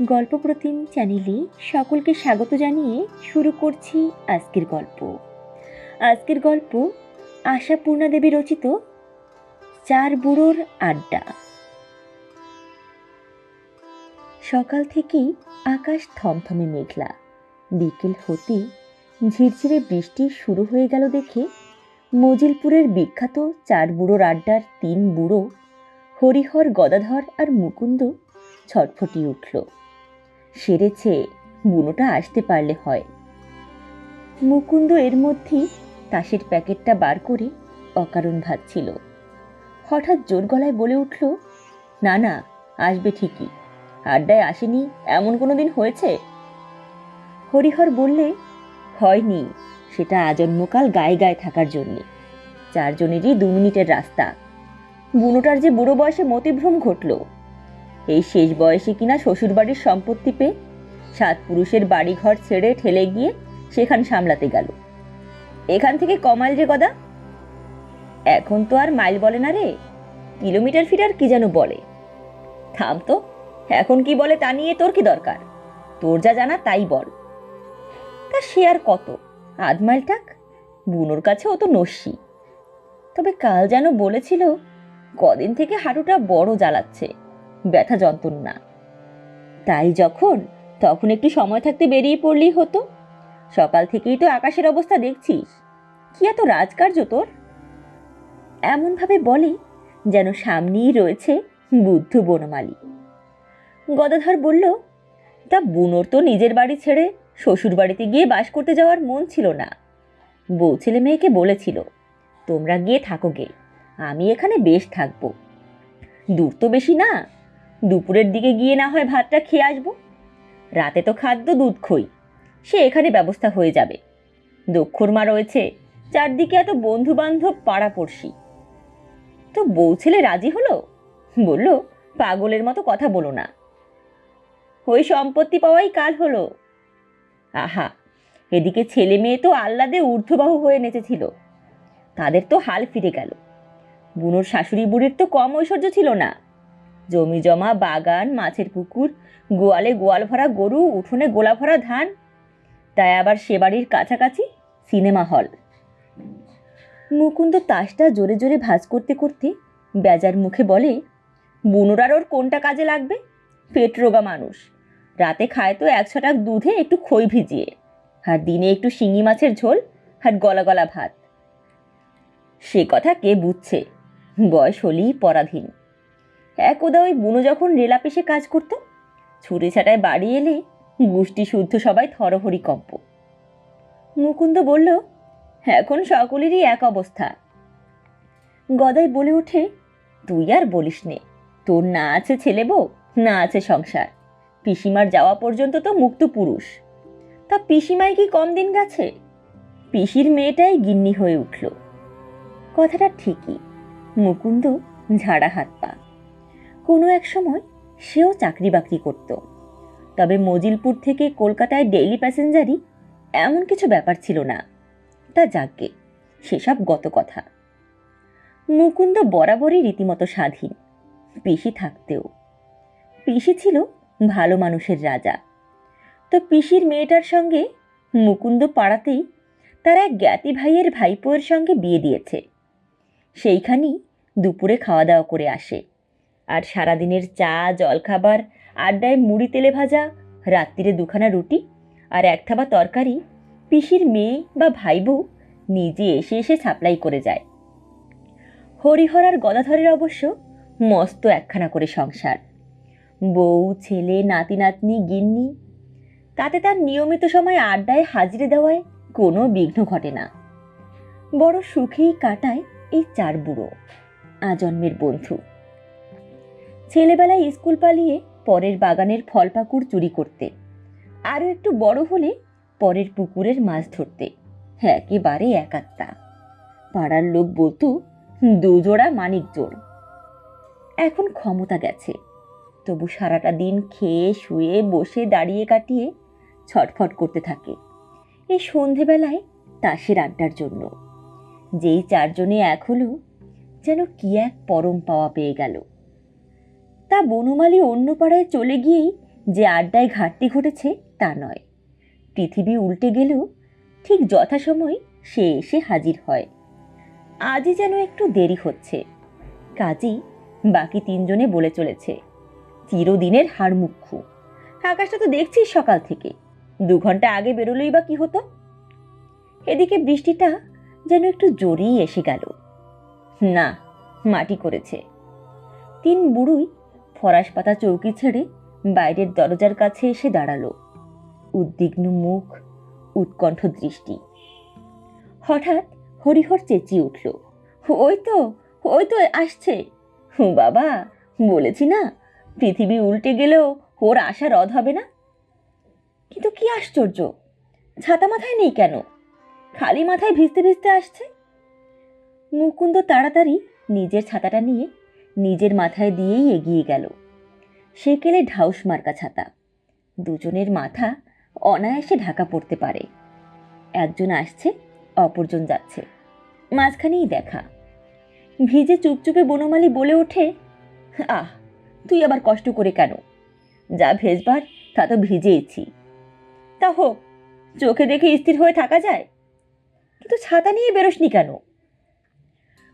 গল্প প্রতিম চ্যানেলে সকলকে স্বাগত জানিয়ে শুরু করছি আজকের গল্প। আজকের গল্প আশাপূর্ণা দেবী রচিত চার বুড়োর আড্ডা। সকাল থেকেই আকাশ থমথমে মেঘলা। বিকেল হতেই ঝিরঝিরে বৃষ্টি শুরু হয়ে গেল দেখে মজিলপুরের বিখ্যাত চার বুড়োর আড্ডার তিন বুড়ো হরিহর, গদাধর আর মুকুন্দ ছটফটিয়ে উঠল। সেরেছে, বুনোটা আসতে পারলে হয়। মুকুন্দ এর মধ্যেই তাসের প্যাকেটটা বার করে অকারণ ভাবছিল। হঠাৎ জোর গলায় বলে উঠল, না না, আসবে ঠিকই। আড্ডায় আসেনি, এমন কোনো দিন হয়েছে? হরিহর বললে, হয়নি, সেটা আজন্মকাল গায়ে গায়ে থাকার জন্যে। চারজনেরই দু মিনিটের রাস্তা। বুনোটার যে বুড়ো বয়সে মতিভ্রম ঘটলো এই শেষ বয়সে কিনা শ্বশুরবাড়ির সম্পত্তি পেয়ে সাত পুরুষের বাড়িঘর ছেড়ে ঠেলে গিয়ে সেখান সামলাতে গেল। এখান থেকে কমাইল যে গদা। এখন তো আর মাইল বলে না রে, কিলোমিটার ফিটার কি যেন বলে। থাম তো, এখন কি বলে তা নিয়ে তোর কি দরকার? তোর যা জানা তাই বল। তা সে আর কত? আধ মাইল টাক? বুনোর কাছে ও তো নস্যি। তবে কাল যেন বলেছিল, কদিন থেকে হাঁটুটা বড় জ্বালাচ্ছে। ব্যথা যন্ত্রণা। তাই যখন, তখন একটু সময় থাকতে বেরিয়ে পড়লেই হতো। সকাল থেকেই তো আকাশের অবস্থা দেখছিস। কি এত রাজকার্য তোর? এমনভাবে বলে যেন সামনেই রয়েছে বুদ্ধ বনমালী। গদাধর বলল, তা বুনোর তো নিজের বাড়ি ছেড়ে শ্বশুর বাড়িতে গিয়ে বাস করতে যাওয়ার মন ছিল না। বউ ছেলে মেয়েকে বলেছিল, তোমরা গিয়ে থাকো গে, আমি এখানে বেশ থাকব। দূর তো বেশি না। দুপুরের দিকে গিয়ে না হয় ভাতটা খেয়ে আসব। রাতে তো খাদ্য দুধ খই, সে এখানে ব্যবস্থা হয়ে যাবে। দক্ষর মা রয়েছে, চারদিকে এত বন্ধু বান্ধব পাড়া পড়শি তো বউ ছেলে রাজি হলো? বলল, পাগলের মতো কথা বলো না। ওই সম্পত্তি পাওয়াই কাল হলো। আহা, এদিকে ছেলে মেয়ে তো আহ্লাদে ঊর্ধ্ববাহু হয়ে নেচেছিল। তাদের তো হাল ফিরে গেল। বুনোর শাশুড়ি বুড়ির তো কম ঐশ্বর্য ছিল না। জমি জমা, বাগান, মাছের পুকুর, গোয়ালে গোয়াল ভরা গরু, উঠোনে গোলা ভরা ধান। তাই আবার সে বাড়ির কাছাকাছি সিনেমা হল। মুকুন্দ তাসটা জোরে জোরে ভাঁজ করতে করতে বেজার মুখে বলে বুনোরার ওর কোনটা কাজে লাগবে? পেট রোগা মানুষ। রাতে খায় তো একশো টাক দুধে একটু খই ভিজিয়ে, আর দিনে একটু শিঙি মাছের ঝোল আর গলা গলা ভাত। সে কথা কে বুঝছে? বয়স হলেই পরাধীন। একদা ওই বুনো যখন রেল অফিসে কাজ করতো, ছুটে ছাটায় বাড়ি এলে গোষ্ঠী শুদ্ধ সবাই থরহরি কম্প। মুকুন্দ বলল, এখন সকলেরই এক অবস্থা। গদাই বলে ওঠে, তুই আর বলিস নে, তোর না আছে ছেলে বউ, না আছে সংসার। পিসিমার যাওয়া পর্যন্ত তো মুক্ত পুরুষ। তা পিসিমাই কি কম দিন গেছে? পিসির মেয়েটাই গিন্নি হয়ে উঠল। কথাটা ঠিকই, মুকুন্দ ঝাড়া হাত পা। কোনো এক সময় সেও চাকরি বাকরি করত। তবে মজিলপুর থেকে কলকাতায় ডেইলি প্যাসেঞ্জারই এমন কিছু ব্যাপার ছিল না। তা যাকগে সেসব গত কথা। মুকুন্দ বরাবরই রীতিমতো স্বাধীন, পিসি থাকতেও। পিসি ছিল ভালো মানুষের রাজা। তো পিসির মেয়েটার সঙ্গে মুকুন্দ পাড়াতেই তার এক জ্ঞাতি ভাইয়ের ভাইপোয়ের সঙ্গে বিয়ে দিয়েছে। সেইখানেই দুপুরে খাওয়া দাওয়া করে আসে। আর সারাদিনের চা, জলখাবার, আড্ডায় মুড়ি তেলে ভাজা, রাত্রিরে দুখানা রুটি আর এক থাবা তরকারি পিসির মেয়ে বা ভাই বউ নিজে এসে এসে সাপ্লাই করে যায়। হরিহর আর গদাধরের অবশ্য মস্ত একখানা করে সংসার। বউ, ছেলে, নাতি, নাতনি, গিন্নি, তাতে তার নিয়মিত সময় আড্ডায় হাজিরে দেওয়ায় কোনো বিঘ্ন ঘটে না। বড় সুখেই কাটায় এই চার বুড়ো, আজন্মের বন্ধু। ছেলেবেলায় স্কুল পালিয়ে পরের বাগানের ফল পাকুড় চুরি করতে। আরও একটু বড় হলে পরের পুকুরের মাছ ধরতে। একেবারে একাত্তা। পাড়ার লোক বলতো, দুজোড়া মানিক জোড়। এখন ক্ষমতা গেছে। তবু সারাটা দিন খেয়ে, শুয়ে, বসে, দাঁড়িয়ে কাটিয়ে ছটফট করতে থাকে। এই সন্ধেবেলায় তাসের আড্ডার জন্য। যেই চারজনে এক হলো, যেন কি এক পরম পাওয়া পেয়ে গেল। তা বনমালী অন্য পাড়ায় চলে গিয়েই যে আড্ডায় ঘাটতি ঘটেছে তা নয়। পৃথিবী উল্টে গেলেও ঠিক যথাসময় সে এসে হাজির হয়। আজই যেন একটু দেরি হচ্ছে। কাজেই বাকি তিনজনে বলে চলেছে, চিরদিনের হাড় মুখ্যু আকাশটা তো দেখছিস সকাল থেকে। দু ঘণ্টা আগে বেরোলেই বা কি হতো? এদিকে বৃষ্টিটা যেন একটু জোরেই এসে গেল। না, মাটি করেছে। তিন বুড়োই ফরাস পাতা চৌকি ছেড়ে বাইরের দরজার কাছে এসে দাঁড়াল। উদ্বিগ্ন মুখ, উৎকণ্ঠ দৃষ্টি। হঠাৎ হরিহর চেঁচিয়ে উঠল, ওই তো ওই তো আসছে। হু, বাবা, বলেছি না, পৃথিবী উল্টে গেলেও ওর আশা রদ হবে না? কিন্তু কি আশ্চর্য, ছাতা মাথায় নেই কেন? খালি মাথায় ভিজতে ভিজতে আসছে? মুকুন্দ তাড়াতাড়ি নিজের ছাতাটা নিয়ে নিজের মাথায় দিয়েই এগিয়ে গেল। সেকেলে ঢাউস মার্কা ছাতা। দুজনের মাথা অনায়াসে ঢাকা পড়তে পারে। একজন আসছে, অপরজন যাচ্ছে। মাঝখানেই দেখা। ভিজে চুপচুপে বনমালী বলে ওঠে, আহ, তুই আবার কষ্ট করে কেন? যা ভেজবার, তা তো ভিজেইছি। তা হোক, চোখে দেখে স্থির হয়ে থাকা যায়। কিন্তু ছাতা নিয়ে বেরোসনি কেন?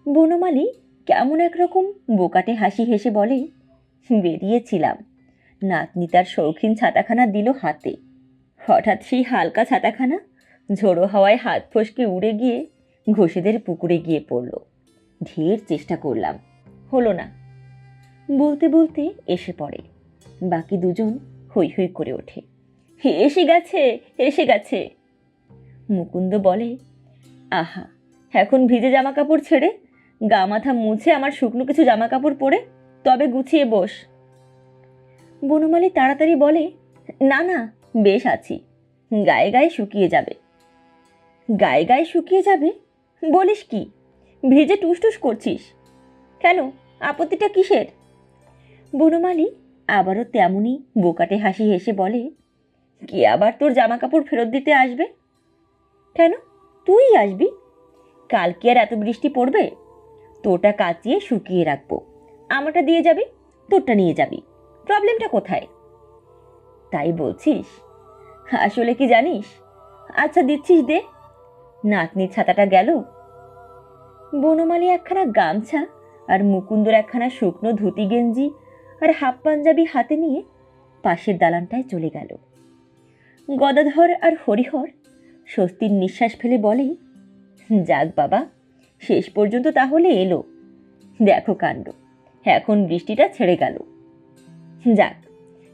বনমালী কেমন একরকম বোকাটে হাসি হেসে বলে বেরিয়েছিলাম। নাতনি তার শৌখিন ছাতাখানা দিল হাতে। হঠাৎ সেই হালকা ছাতাখানা ঝোড়ো হাওয়ায় হাত ফসকে উড়ে গিয়ে ঘষেদের পুকুরে গিয়ে পড়ল। ঢের চেষ্টা করলাম হলো না। বলতে বলতে এসে পড়ে। বাকি দুজন হৈ হৈ করে ওঠে। "হে, এসে গেছে এসে গেছে। মুকুন্দ বলে আহা এখন ভিজে জামা কাপড় ছেড়ে গা মাথা মুছে আমার শুকনো কিছু জামা কাপড় পরে, তবে গুছিয়ে বস। বনমালী তাড়াতাড়ি বলে, না না, বেশ আছি। গায়ে গায়ে শুকিয়ে যাবে। গায়ে গায়ে শুকিয়ে যাবে? বলিস কি? ভিজে টুসটুস করছিস? কেন? আপত্তিটা কিসের? বনমালী আবারও তেমনই বোকাটে হাসি হেসে বলে, কে আবার তোর জামা কাপড় ফেরত দিতে আসবে? কেন? তুই আসবি? কাল কি আর এত বৃষ্টি পড়বে? তোরটা কাচিয়ে শুকিয়ে রাখব। আমারটা দিয়ে যাবি, তোরটা নিয়ে যাবি। প্রবলেমটা কোথায়? তাই বলছিস? আসলে কি জানিস? আচ্ছা দিচ্ছিস দে। নাতনির ছাতাটা গেল। বনমালী একখানা গামছা আর মুকুন্দর একখানা শুকনো ধুতি গেঞ্জি আর হাফ পাঞ্জাবি হাতে নিয়ে পাশের দালানটায় চলে গেল। গদাধর আর হরিহর স্বস্তির নিঃশ্বাস ফেলে বলে যাক বাবা শেষ পর্যন্ত তাহলে এলো। দেখো কাণ্ড। এখন বৃষ্টিটা ছেড়ে গেল। যাক,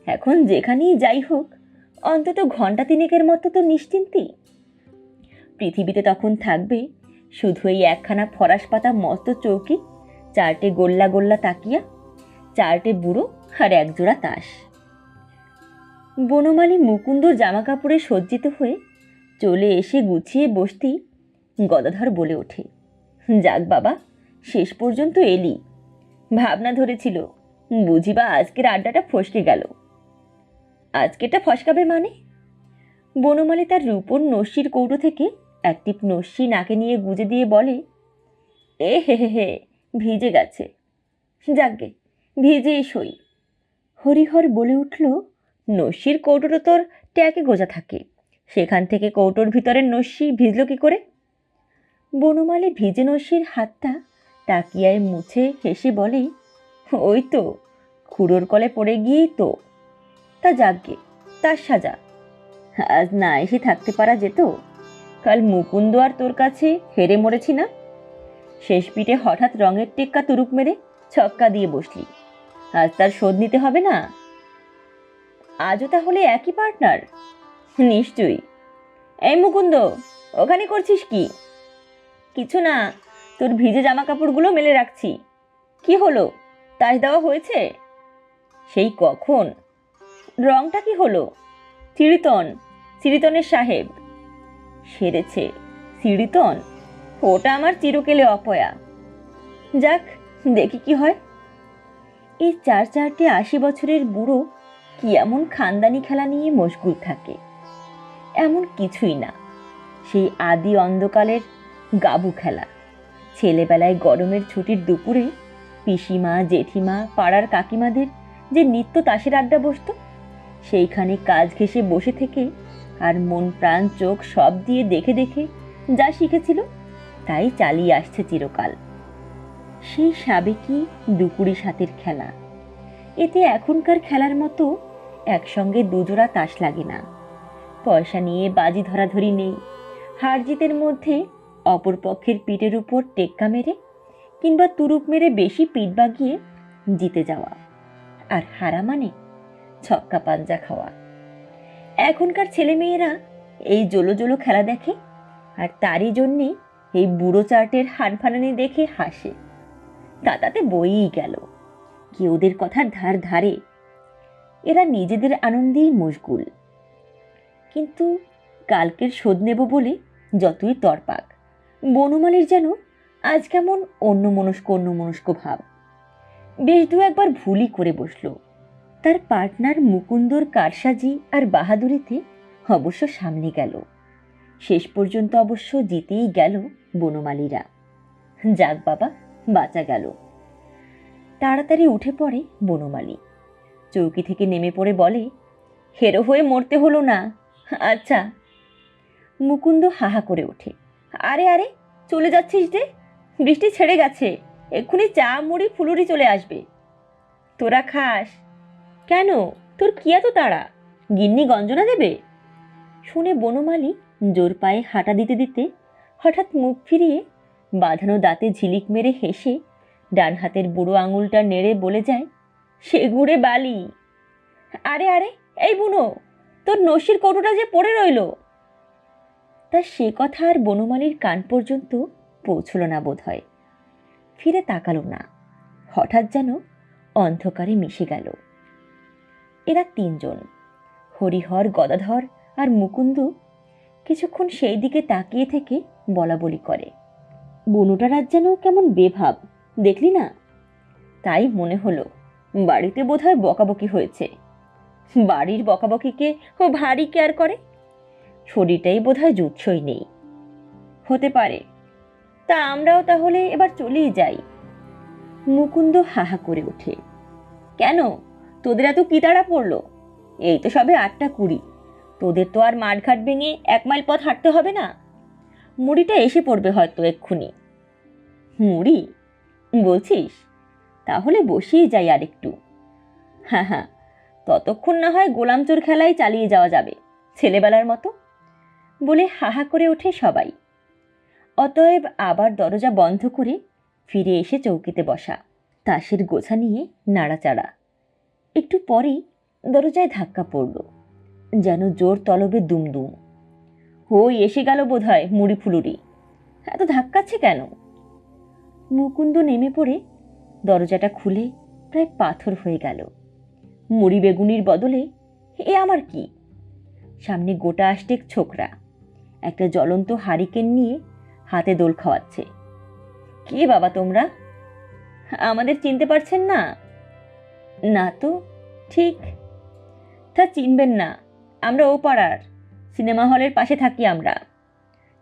এখন যেখানেই যাই হোক, অন্তত ঘণ্টা তিনেকের মতো তো নিশ্চিন্তি। পৃথিবীতে তখন থাকবে শুধু এই একখানা ফরাস পাতা মস্ত চৌকি, চারটে গোল্লা গোল্লা তাকিয়া, চারটে বুড়ো আর একজোড়া তাস। বনমালী মুকুন্দর জামা কাপড়ে সজ্জিত হয়ে চলে এসে গুছিয়ে বসতেই গদাধর বলে ওঠে যাক বাবা, শেষ পর্যন্ত এলি। ভাবনা ধরেছিল, বুঝিবা আজকের আড্ডাটা ফসকে গেল। আজকেরটা ফসকাবে মানে? বনমালী তার রূপোর নস্যির কৌটো থেকে একটি নস্যি নাকে নিয়ে গুজে দিয়ে বলে, এ হে হে হে, ভিজে গেছে। যাকগে ভিজেই সই হরিহর বলে উঠল, নস্যির কৌটোটা তোর ট্যাকে গোজা থাকে। সেখান থেকে কৌটোর ভিতরের নস্যি ভিজল কি করে? বনমালী ভিজে নস্যির হাতটা তাকিয়ায় মুছে হেসে বলে, ওই তো, খুঁড়োর কলে পড়ে গিয়েই তো। তা যাকগে, তার সাজা। আজ না এসে থাকতে পারা যেত? কাল মুকুন্দ আর তোর কাছে হেরে মরেছি না? শেষ পিঠে হঠাৎ রঙের টেক্কা তুরুক মেরে ছক্কা দিয়ে বসলি। আজ তার শোধ নিতে হবে না? আজও তাহলে একই পার্টনার নিশ্চয়ই। এই মুকুন্দ, ওখানে করছিস কি? কিছু না, তোর ভিজে জামা কাপড়গুলো মেলে রাখছি। কি হলো? তাস দেওয়া হয়েছে? সেই কখন? রংটা কি হলো? চিড়িতন, চিড়িতনের সাহেব। সেরেছে, চিড়িতন? ওটা আমার চিরকেলে অপয়া। যাক, দেখি কি হয়। এই চার চারটে আশি বছরের বুড়ো কি এমন খানদানি খেলা নিয়ে মশগুল থাকে? এমন কিছুই না। সেই আদি অন্ধকালের গাবু খেলা। ছেলেবেলায় গরমের ছুটির দুপুরে পিসিমা, জেঠিমা, পাড়ার কাকিমাদের যে নিত্য তাসের আড্ডা বসতো, সেইখানে কাজ ঘেঁষে বসে থেকে আর মন প্রাণ চোখ সব দিয়ে দেখে দেখে যা শিখেছিল তাই চালিয়ে আসছে চিরকাল। সেই সাবেকি দুকুড়ি সাতের খেলা। এতে এখনকার খেলার মতো একসঙ্গে দুজোড়া তাস লাগে না। পয়সা নিয়ে বাজি ধরাধরি নেই। হার জিতের মধ্যে অপর পক্ষের পিঠের উপর টেক্কা মেরে কিংবা তুরুপ মেরে বেশি পিঠ বাগিয়ে জিতে যাওয়া। আর হারা মানে ছক্কা পাঞ্জা খাওয়া। এখনকার ছেলেমেয়েরা এই জোলো জোলো খেলা দেখে আর তারই জন্যে এই বুড়ো চার্টের হানফানানি দেখে হাসে। তা তাতে বইই গেল। কি ওদের কথার ধার ধারে এরা নিজেদের আনন্দেই মশগুল। কিন্তু কালকের শোধ নেব বলে যতই তরপাক। বনমালীর যেন আজ কেমন অন্য মনস্ক অন্য মনস্ক ভাব। বেশ দু একবার ভুলই করে বসল। তার পার্টনার মুকুন্দর কারসাজি আর বাহাদুরিতে অবশ্য সামনে গেল। শেষ পর্যন্ত অবশ্য জিতেই গেল বনমালীরা। যাক বাবা, বাঁচা গেল। তাড়াতাড়ি উঠে পড়ে বনমালী। চৌকি থেকে নেমে পড়ে বলে, হেরো হয়ে মরতে হলো না। আচ্ছা। মুকুন্দ হাহা করে ওঠে। আরে আরে, চলে যাচ্ছিস রে বৃষ্টি ছেড়ে গেছে। এক্ষুনি চা, মুড়ি, ফুলুরি চলে আসবে। তোরা খাস। কেন? তোর কি এত তাড়া? গিন্নি গঞ্জনা দেবে? শুনে বনমালী জোর পায়ে হাঁটা দিতে দিতে হঠাৎ মুখ ফিরিয়ে বাঁধানো দাঁতে ঝিলিক মেরে হেসে ডান হাতের বুড়ো আঙুলটা নেড়ে বলে যায়, সে গুড়ে বালি। আরে আরে, এই বুনো, তোর নসির কৌটোটা যে পড়ে রইল তা সে কথা আর বনমালীর কান পর্যন্ত পৌঁছল না বোধ হয় ফিরে তাকালো না। হঠাৎ যেন অন্ধকারে মিশে গেল। এরা তিনজন, হরিহর, গদাধর আর মুকুন্দ কিছুক্ষণ সেই দিকে তাকিয়ে থেকে বলা বলি করে। বনুটার যেন কেমন বেভাব, দেখলি না? তাই মনে হলো, বাড়িতে বোধহয় বকাবকি হয়েছে। বাড়ির বকাবকিকে ও ভারী কেয়ার করে শরীরটাই বোধহয় জুৎসই নেই। হতে পারে। তা আমরাও তাহলে এবার চলেই যাই। মুকুন্দ হাহা করে ওঠে। কেন? তোদের এত কি তাড়া পড়ল? এই তো সবে আটটা কুড়ি। তোদের তো আর মাঠঘাট ভেঙে এক মাইল পথ হাঁটতে হবে না? মুড়িটা এসে পড়বে হয়তো এক্ষুনি। মুড়ি? বলছিস? তাহলে বসিয়ে যাই আর একটু হ্যাঁ হ্যাঁ। ততক্ষণ না হয় গোলামচোর খেলাই চালিয়ে যাওয়া যাবে। ছেলেবেলার মতো। বলে হাহা করে ওঠে সবাই। অতএব আবার দরজা বন্ধ করে ফিরে এসে চৌকিতে বসা, তাসের গোছা নিয়ে নাড়াচাড়া। একটু পরেই দরজায় ধাক্কা পড়ল, যেন জোর তলবে দুমদুম। হই, এসে গেল বোধ হয় মুড়ি ফুলুরি। এত ধাক্কাচ্ছে কেন? মুকুন্দ নেমে পড়ে দরজাটা খুলে প্রায় পাথর হয়ে গেল। মুড়ি বেগুনির বদলে এ আমার কি? সামনে গোটা আষ্টেক ছোকরা। একটা জ্বলন্ত হারিকেন নিয়ে হাতে দোল খাওয়াচ্ছে। কে বাবা তোমরা? আমাদের চিনতে পারছেন না? না তো, ঠিক। তা চিনবেন না, আমরা ও পাড়ার, সিনেমা হলের পাশে থাকি আমরা।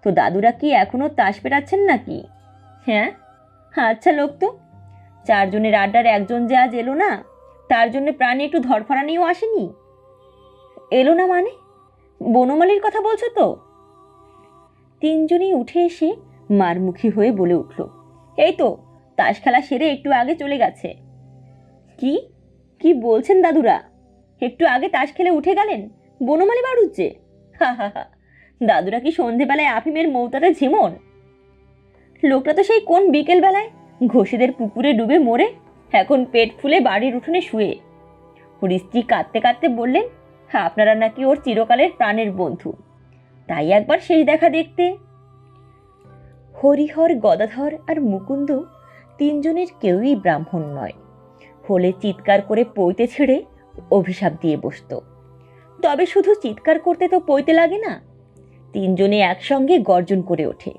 তো দাদুরা কি এখনও তাস পেরাচ্ছেন নাকি? হ্যাঁ? আচ্ছা লোক তো, চারজনের আড্ডার একজন যে আজ এলো না, তার জন্য প্রাণী একটু ধরফরানিও আসেনি? এলো না মানে? বনমালীর কথা বলছো তো? তিনজনই উঠে এসে মারমুখী হয়ে বলে উঠল, এই তো, তাস খেলা সেরে একটু আগে চলে গেছে। কি? কি বলছেন দাদুরা? একটু আগে তাস খেলে উঠে গেলেন? বনমালী বাড়ুচ্ছে হা হা হা, দাদুরা কি সন্ধেবেলায় আফিমের মৌতাতে ঝিমন লোকটা তো সেই কোন বিকেলবেলায় ঘষেদের পুকুরে ডুবে মরে এখন পেট ফুলে বাড়ির উঠোনে শুয়ে। ওর স্ত্রী কাঁদতে কাঁদতে বললেন, আপনারা নাকি ওর চিরকালের প্রাণের বন্ধু তাই একবার শেষ দেখা দেখতে। হরিহর, গদাধর আর মুকুন্দ তিনজনের কেউই ব্রাহ্মণ নয়। হলে চিৎকার করে পইতে ছেড়ে অভিশাপ দিয়ে বসতো। তবে শুধু চিৎকার করতে তো পইতে লাগে না। তিনজনে একসঙ্গে গর্জন করে ওঠে।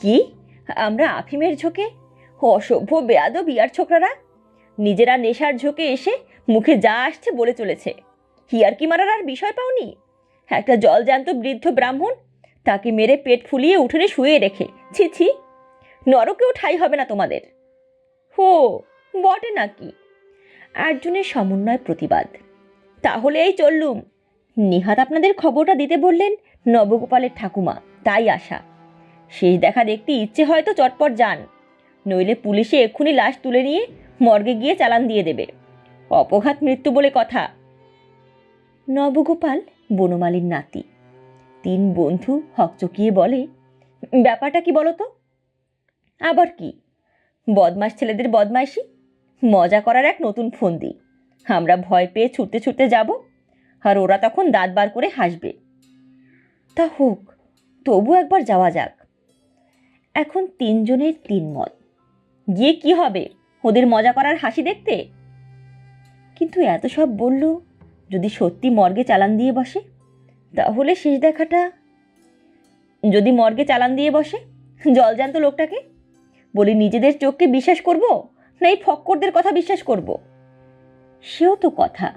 কি? আমরা আফিমের ঝোঁকে? অসভ্য বেয়াদ বিয়ার ছোকরারা? নিজেরা নেশার ঝোঁকে এসে মুখে যা আসছে বলে চলেছে। হিয়ারকি মারার আর বিষয় পাওনি? একটা জলজ্যান্ত বৃদ্ধ ব্রাহ্মণ? তাকে মেরে পেট ফুলিয়ে উঠোনে শুয়ে রেখে। ছি ছি। নরকেও ঠাই হবে না তোমাদের। হো, বটে নাকি? আটজনের সমন্বয় প্রতিবাদ। তাহলে এই চললুম। নিহাত আপনাদের খবরটা দিতে বললেন নবগোপালের ঠাকুমা। তাই আসা শেষ দেখা দেখতে ইচ্ছে হয়তো চটপট যান। নইলে পুলিশে এক্ষুনি লাশ তুলে নিয়ে মর্গে গিয়ে চালান দিয়ে দেবে। অপঘাত মৃত্যু বলে কথা। নবগোপাল বনমালীর নাতি। তিন বন্ধু হকচকিয়ে বলে, ব্যাপারটা কি বলো তো? আবার কি? বদমাস ছেলেদের বদমাইশি? মজা করার এক নতুন ফন্দি। আমরা ভয় পেয়ে ছুটতে ছুটতে যাব, আর ওরা তখন দাঁত বার করে হাসবে। তা হোক, তবু একবার যাওয়া যাক। এখন তিনজনের তিন মত। গিয়ে কি হবে? ওদের মজা করার হাসি দেখতে? কিন্তু এত সব বলল যদি সত্যি মর্গে চালান দিয়ে বসে, তাহলে শেষ দেখাটা যদি মর্গে চালান দিয়ে বসে, জল জলজান্ত লোকটাকে? বলি, নিজেদের চোখকে বিশ্বাস করব, না এই ফক্করদের কথা বিশ্বাস করব? সেও তো কথা।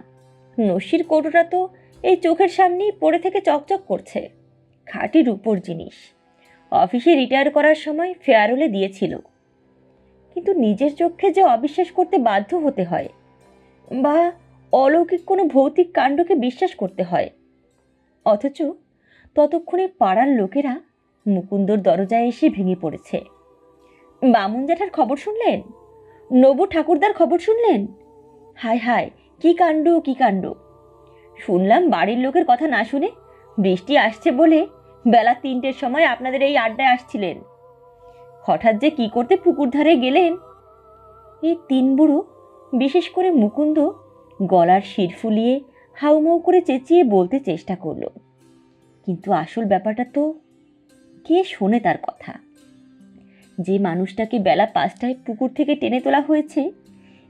নসির কৌটোটা তো এই চোখের সামনেই পড়ে থেকে চকচক করছে। খাঁটি রূপোর জিনিস। অফিসে রিটায়ার করার সময় ফেয়ারওয়েলে দিয়েছিল। কিন্তু নিজের চোখে যে অবিশ্বাস করতে বাধ্য হতে হয়, বা অলৌকিক কোনো ভৌতিক কাণ্ডকে বিশ্বাস করতে হয়। অথচ ততক্ষণে পাড়ার লোকেরা মুকুন্দর দরজায় এসে ভেঙে পড়েছে। বামুন জ্যাঠার খবর শুনলেন? নবু ঠাকুরদার খবর শুনলেন? হায় হায় কি কাণ্ড কি কাণ্ড? শুনলাম বাড়ির লোকের কথা না শুনে বৃষ্টি আসছে বলে বেলা তিনটের সময় আপনাদের এই আড্ডায় আসছিলেন। হঠাৎ যে কি করতে পুকুর ধারে গেলেন? এই তিন বুড়ো, বিশেষ করে মুকুন্দ গলার শির ফুলিয়ে হাউমাউ করে চেঁচিয়ে বলতে চেষ্টা করল। কিন্তু আসল ব্যাপারটা তো কে শোনে তার কথা? যে মানুষটাকে বেলা পাঁচটায় পুকুর থেকে টেনে তোলা হয়েছে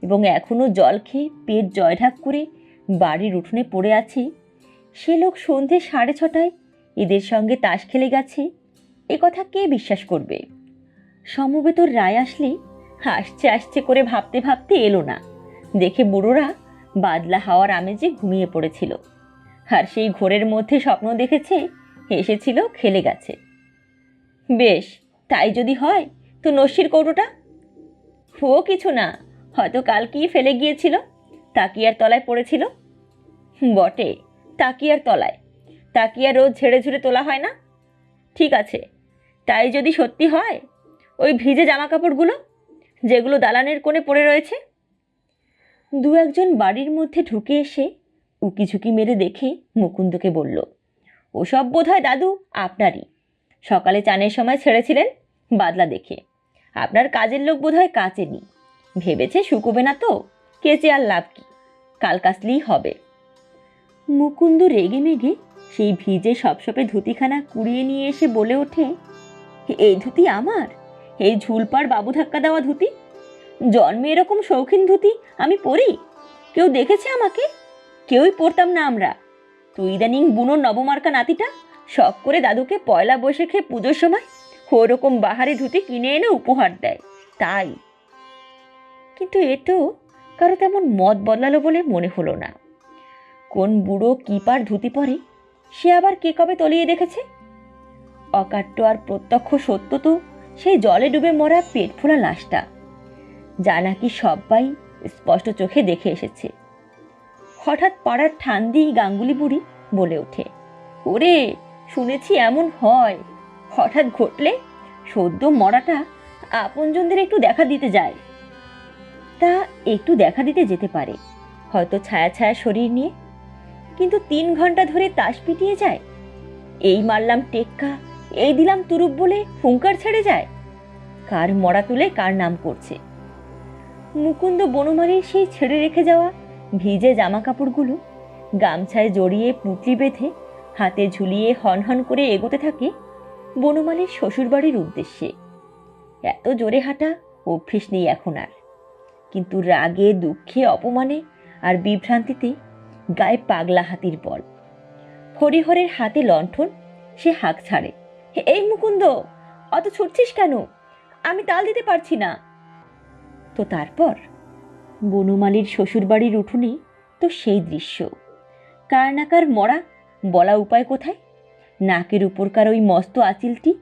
এবং এখনও জল খেয়ে পেট জয়ঢাক করে বাড়ির উঠোনে পড়ে আছে, সে লোক সন্ধে সাড়ে ছটায় এদের সঙ্গে তাস খেলে গেছে। এ কথা কে বিশ্বাস করবে? সমবেতর রায় আসলে আসছে আসছে করে ভাবতে ভাবতে এলো না। দেখে বুড়োরা বাদলা হাওয়ার আমেজে ঘুমিয়ে পড়েছিল। আর সেই ঘোরের মধ্যে স্বপ্ন দেখেছে, এসেছিল খেলে গেছে। বেশ, তাই যদি হয়, তো নস্যির কৌটোটা? ও কিছু না, হয়তো কালকেই ফেলে গিয়েছিল, তাকিয়ার তলায় পড়েছিল। বটে, তাকিয়ার তলায়। তাকিয়া রোজ ঝেড়ে ঝুড়ে তোলা হয় না? ঠিক আছে, তাই যদি সত্যি হয়, ওই ভিজে জামা কাপড়গুলো যেগুলো দালানের কোণে পড়ে রয়েছে দু একজন বাড়ির মধ্যে ঢুকে এসে উকিঝুঁকি মেরে দেখে মুকুন্দকে বলল, ওসব বোধ হয় দাদু, আপনারই। সকালে চানের সময় ছেড়েছিলেন? বাদলা দেখে। আপনার কাজের লোক বোধ হয় কাচেনি। ভেবেছে শুকোবে না তো? কেচে আর লাভ কি? কাল কাচলেই হবে। মুকুন্দ রেগে মেগে সেই ভিজে সপসপে ধুতিখানা কুড়িয়ে নিয়ে এসে বলে ওঠে, এই ধুতি আমার? এই ঝুলপার বাবু ধাক্কা দেওয়া ধুতি? জন্মে এরকম শৌখিন ধুতি আমি পরি? কেউ দেখেছে আমাকে? কেউই পরতাম না আমরা। তুই ইদানিং বুনোর নবমার্কা নাতিটা শখ করে দাদুকে পয়লা বৈশাখে পুজোর সময় ওরকম বাহারি ধুতি কিনে এনে উপহার দেয়। তাই। কিন্তু এ তো কারও তেমন মত বদলালো বলে মনে হলো না। কোন বুড়ো কিপার ধুতি পরে, সে আবার কে কবে তলিয়ে দেখেছে? অকাট্য আর প্রত্যক্ষ সত্য তো সেই জলে ডুবে মরা পেট ফোলা লাশটা। যা নাকি সবাই স্পষ্ট চোখে দেখে এসেছে। হঠাৎ পাড়ার ঠান্দি গাঙ্গুলি বুড়ি বলে ওঠে, ওরে, শুনেছি এমন হয়। হঠাৎ ঘটলে সদ্য মরাটা আপনজনদের একটু দেখা দিতে যায়। তা একটু দেখা দিতে যেতে পারে, হয়তো ছায়া ছায়া শরীর নিয়ে। কিন্তু তিন ঘণ্টা ধরে তাস পিটিয়ে যায়। এই মারলাম টেক্কা, এই দিলাম তুরুপ বলে হুঙ্কার ছেড়ে যায়। কার মরা তুলে কার নাম করছে? মুকুন্দ বনমালীর সেই ছেড়ে রেখে যাওয়া ভিজে জামা কাপড়গুলো গামছায় জড়িয়ে পুঁটলি বেঁধে হাতে ঝুলিয়ে হনহন করে এগোতে থাকে বনমালীর শ্বশুরবাড়ির উদ্দেশ্যে। এত জোরে হাঁটা অভ্যেস নেই এখন আর। কিন্তু রাগে, দুঃখে, অপমানে আর বিভ্রান্তিতে গায়ে পাগলা হাতির বল। হরিহরের হাতে লণ্ঠন, সে হাঁক ছাড়ে। এই মুকুন্দ, অত ছুটছিস কেন? আমি তাল দিতে পারছি না। তো তারপর? বনমালীর শ্বশুরবাড়ির উঠোনে তো সেই দৃশ্য। কার নাকার মরা বলা উপায় কোথায়? নাকের উপরকার ওই মস্ত আচিলটি?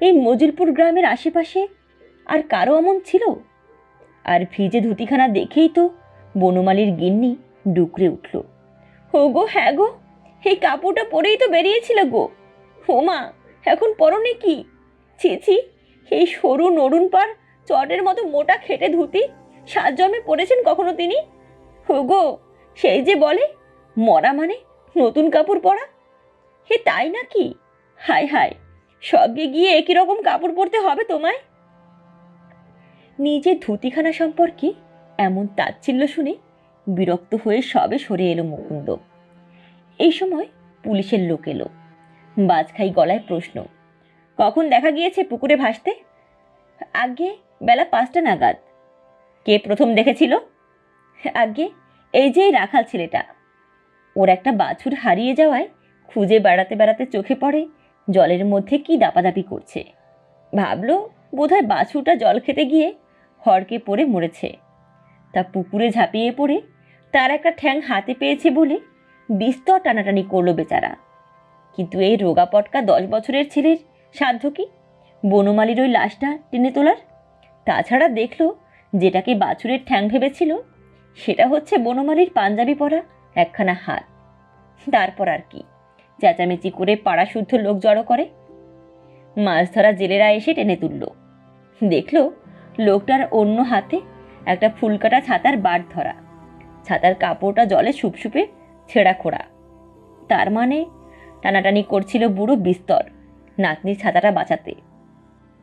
এই মজিলপুর গ্রামের আশেপাশে আর কারও অমন ছিল? আর ভিজে ধুতিখানা দেখেই তো বনমালীর গিন্নি ডুকরে উঠল। ও গো হ্যাঁ গো, এই কাপড়টা পরেই তো বেরিয়েছিল গো। ও মা, এখন পরনে কি? ছি ছি, এই সরু নরুন পার চটের মতো মোটা খেটে ধুতি? সাত জন্মে পরেছেন কখনো তিনি? ও গো সেই যে বলে, মরা মানে নতুন কাপড় পরা? হে তাই নাকি? হায় হায়, স্বর্গে গিয়ে একই রকম কাপড় পরতে হবে তোমায়? নিজের ধুতিখানা সম্পর্কে এমন তাচ্ছিল্য শুনে বিরক্ত হয়ে সবে সরে এলো মুকুন্দ। এই সময় পুলিশের লোক এলো। বাজখাই গলায় প্রশ্ন, কখন দেখা গিয়েছে পুকুরে ভাসতে? আগে বেলা পাঁচটা নাগাদ। কে প্রথম দেখেছিল? আগে এই যে রাখাল ছেলেটা। ওর একটা বাছুর হারিয়ে যাওয়ায় খুঁজে বেড়াতে বেড়াতে চোখে পড়ে, জলের মধ্যে কি দাপাদাপি করছে। ভাবলো, বোধহয় বাছুরটা জল খেতে গিয়ে হড়কে পড়ে মরেছে। তা পুকুরে ঝাঁপিয়ে পড়ে তার একটা ঠ্যাং হাতে পেয়েছে বলে বিস্তর টানাটানি করল বেচারা। কিন্তু এই রোগা পটকা দশ বছরের ছেলের সাধ্য কি? বনমালীর ওই লাশটা টেনে তোলার? তাছাড়া দেখল যেটাকে বাছুরের ঠ্যাং ভেবেছিল? সেটা হচ্ছে বনমালীর পাঞ্জাবি পরা একখানা হাত তারপর আর কি? চেঁচামেচি করে পাড়া শুদ্ধ লোক জড়ো করে। মাছ ধরা জেলেরা এসে টেনে তুলল। দেখল লোকটার অন্য হাতে একটা ফুলকাটা ছাতার বাট ধরা। ছাতার কাপড়টা জলে সুপসুপে ছেঁড়া খোড়া। তার মানে টানাটানি করছিল বুড়ো বিস্তর, নাতনির ছাতাটা বাঁচাতে।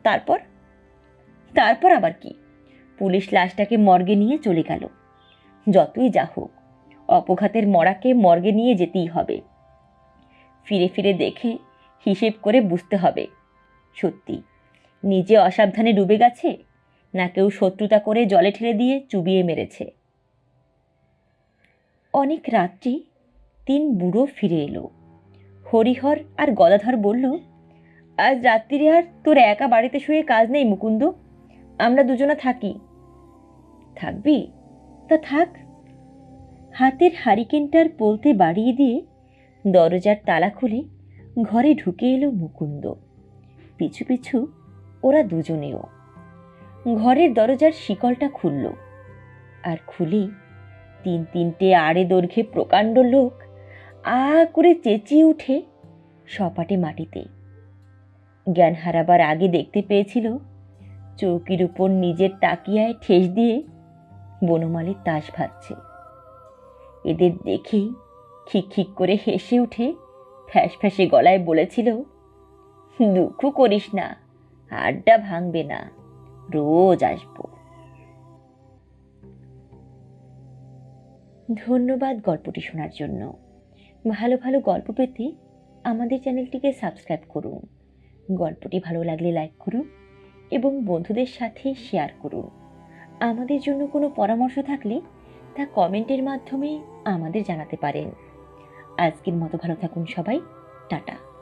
তারপর তারপর আবার কি? পুলিশ লাশটাকে মর্গে নিয়ে চলে গেল। যতই যা হোক, অপঘাতের মরাকে মর্গে নিয়ে যেতেই হবে। ফিরে ফিরে দেখে হিসেব করে বুঝতে হবে, সত্যি নিজে অসাবধানে ডুবে গেছে, না কেউ শত্রুতা করে জলে ঠেলে দিয়ে চুবিয়ে মেরেছে। অনেক রাত্রি তিন বুড়ো ফিরে এলো। হরিহর আর গদাধর বলল, আজ রাত্রিরে আর তোর একা বাড়িতে শুয়ে কাজ নেই মুকুন্দ? আমরা দুজনে থাকি। থাকবি? তা থাক। হাতের হারিকেনটার পোলতে বাড়িয়ে দিয়ে দরজার তালা খুলে ঘরে ঢুকে এলো মুকুন্দ। পিছু পিছু ওরা দুজনেও। ঘরের দরজার শিকলটা খুলল। আর খুলে তিন তিনটে আড়ে দৈর্ঘ্যে প্রকাণ্ড লোক আ করে চেঁচিয়ে উঠে সপাটে মাটিতে। জ্ঞান হারাবার আগে দেখতে পেয়েছিল চৌকির উপর নিজের তাকিয়ায় ঠেস দিয়ে বনমালীর তাস ভাজছে এদের দেখেই খিক খিক করে হেসে উঠে ফ্যাস ফ্যাসে গলায় বলেছিল, দুঃখ করিস না, আড্ডা ভাঙবে না, রোজ আসব। ধন্যবাদ গল্পটি শোনার জন্য। ভালো ভালো গল্প পেতে আমাদের চ্যানেলটিকে সাবস্ক্রাইব করুন। গল্পটি ভালো লাগলে লাইক করুন। এবং বন্ধুদের সাথে শেয়ার করুন। আমাদের জন্য কোনো পরামর্শ থাকলে তা কমেন্টের মাধ্যমে আমাদের জানাতে পারেন। আজকের মতো ভালো থাকুন সবাই, টাটা।